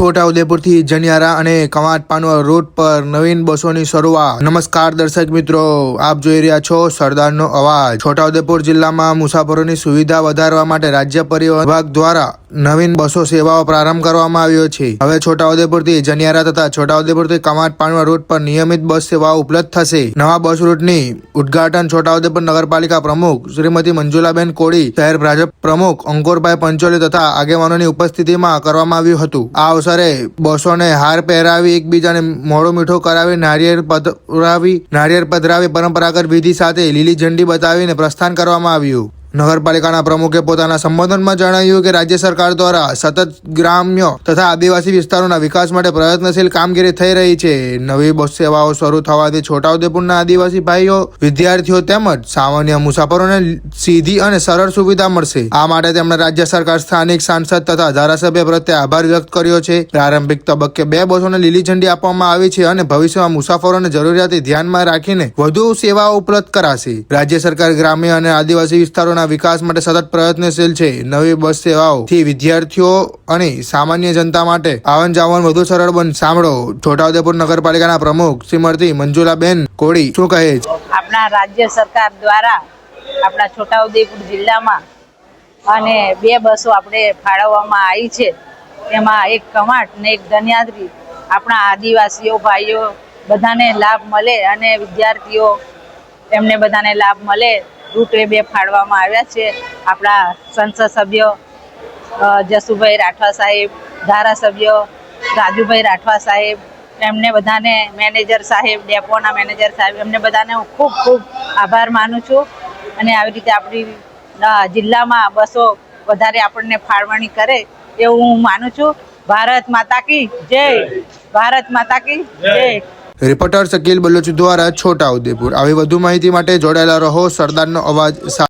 છોટાઉદેપુરથી જનિયારા અને કવાંટ પાનવા રૂટ પર નવીન બસોની શરૂઆત. નમસ્કાર દર્શક મિત્રો, આપ જોઈ રહ્યા છો સરદારનો અવાજ. છોટાઉદેપુર જિલ્લામાં મુસાફરોની સુવિધા વધારવા માટે રાજ્ય પરિવહન વિભાગ દ્વારા નવીન બસો સેવાઓ પ્રારંભ કરવામાં આવ્યો છે. હવે છોટાઉદેપુરથી જનિયારા તથા છોટાઉદેપુરથી કમાટ પાનવા રૂટ પર નિયમિત બસ સેવાઓ ઉપલબ્ધ થશે. નવા બસ રૂટની ઉદ્ઘાટન છોટાઉદેપુર નગરપાલિકા પ્રમુખ શ્રીમતી મંજુલાબેન કોળી, શહેર ભાજપ પ્રમુખ અંકુરભાઈ પંચોલી તથા આગેવાનોની ઉપસ્થિતિમાં કરવામાં આવ્યું હતું. આ અવસરે બસોને હાર પહેરાવી એકબીજાને મોડો મીઠો કરાવી, નારિયેળ પધરાવી નારિયેળ પધરાવી પરંપરાગત વિધિ સાથે લીલી ઝંડી બતાવીને પ્રસ્થાન કરવામાં આવ્યું. નગરપાલિકાના પ્રમુખે પોતાના સંબોધનમાં જણાવ્યું કે રાજ્ય સરકાર દ્વારા સતત ગ્રામ્ય તથા આદિવાસી વિસ્તારોના વિકાસ માટે પ્રયત્નશીલ કામગીરી થઈ રહી છે. નવી બસ સેવાઓ શરૂ થવાથી છોટાઉદેપુરના આદિવાસી ભાઈઓ, વિદ્યાર્થીઓ તેમજ સામાન્ય મુસાફરોને સીધી અને સરળ સુવિધા મળશે. આ માટે તેમણે રાજ્ય સરકાર, સ્થાનિક સાંસદ તથા ધારાસભ્ય પ્રત્યે આભાર વ્યક્ત કર્યો છે. પ્રારંભિક તબક્કે બે બસોને લીલી ઝંડી આપવામાં આવી છે અને ભવિષ્યમાં મુસાફરોની જરૂરિયાત ધ્યાનમાં રાખીને વધુ સેવાઓ ઉપલબ્ધ કરાશે. રાજ્ય સરકાર ગ્રામ્ય અને આદિવાસી વિસ્તારોના વિકાસ માટે સતત પ્રયત્નશીલ છે. નવી બસ સેવાઓથી વિદ્યાર્થીઓ અને સામાન્ય જનતા માટે આવન જાવન વધુ સરળ બન, સાંભળો. છોટાઉદેપુર નગરપાલિકાના પ્રમુખ શ્રીમતી મંજુલાબેન કોળી શું કહે છે? આપણા રાજ્ય સરકાર દ્વારા આપણા છોટાઉદેપુર જિલ્લામાં અને બે બસો આપણે ફાળવવામાં આવી છે. એમાં એક કમાટ ને એક ધન્યાદ્રી. આપણા આદિવાસીઓ, ભાઈઓ બધાને લાભ મળે અને વિદ્યાર્થીઓ એમને બધાને લાભ મળે. રૂટ બે ફાળવામાં આવ્યા છે. આપણા સંસદ સભ્યો જસુભાઈ રાઠવા સાહેબ ધારાસભ્ય રાજુભાઈ રાઠવા સાહેબ એમને બધાને મેનેજર સાહેબ ડેપોના મેનેજર સાહેબ એમને બધાને હું ખૂબ ખૂબ આભાર માનું છું. અને આવી રીતે આપણી જિલ્લામાં બસો વધારે આપણને ફાળવણી કરે એવું હું માનું છું. ભારત માતા કી જય. ભારત માતા કી જય. રિપોર્ટર શકીલ બલોચ દ્વારા છોટાઉદેપુર આવી વધુ માહિતી માટે જોડાયેલા રહો. સરદારનો અવાજ